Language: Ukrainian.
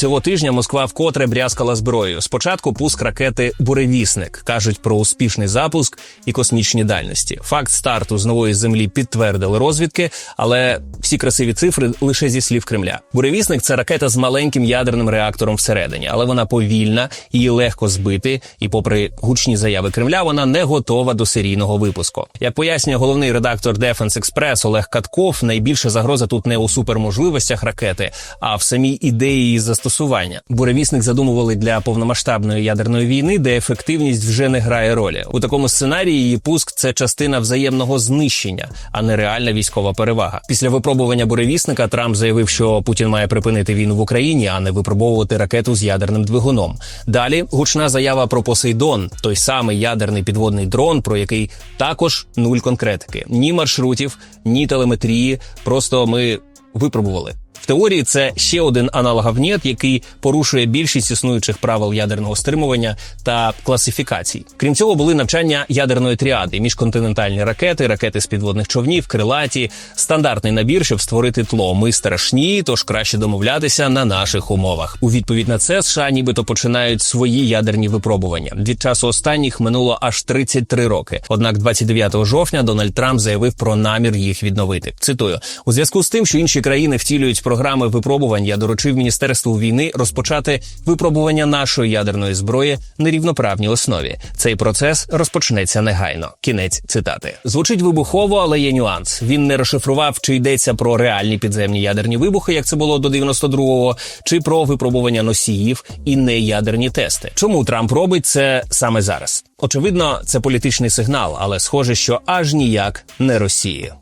Цього тижня Москва вкотре брязкала зброєю. Спочатку пуск ракети Буревісник кажуть про успішний запуск і космічні дальності. Факт старту з нової землі підтвердили розвідки, але всі красиві цифри лише зі слів Кремля. Буревісник це ракета з маленьким ядерним реактором всередині, але вона повільна, її легко збити. І, попри гучні заяви Кремля, вона не готова до серійного випуску. Як пояснює головний редактор Defense Express Олег Катков, найбільша загроза тут не у суперможливостях ракети, а в самій ідеї застосування. Буревісник задумували для повномасштабної ядерної війни, де ефективність вже не грає ролі. У такому сценарії її пуск це частина взаємного знищення, а не реальна військова перевага. Після випробування буревісника Трамп заявив, що Путін має припинити війну в Україні, а не випробовувати ракету з ядерним двигуном. Далі гучна заява про Посейдон, той самий ядерний підводний дрон, про який також нуль конкретики, ні маршрутів, ні телеметрії. Просто ми випробували. Теорії це ще один аналоговнєт, який порушує більшість існуючих правил ядерного стримування та класифікацій. Крім цього, були навчання ядерної тріади, міжконтинентальні ракети, ракети з підводних човнів, крилаті, стандартний набір, щоб створити тло. Ми страшні, тож краще домовлятися на наших умовах. У відповідь на це США нібито починають свої ядерні випробування. Від часу останніх минуло аж 33 роки. Однак, 29 жовтня Дональд Трамп заявив про намір їх відновити. Цитую у зв'язку з тим, що інші країни втілюють програми випробувань, я доручив міністерству війни розпочати випробування нашої ядерної зброї на рівноправній основі. Цей процес розпочнеться негайно. Кінець цитати звучить вибухово, але є нюанс. Він не розшифрував, чи йдеться про реальні підземні ядерні вибухи, як це було до 92-го, чи про випробування носіїв і неядерні тести. Чому Трамп робить це саме зараз? Очевидно, це політичний сигнал, але схоже, що аж ніяк не Росії.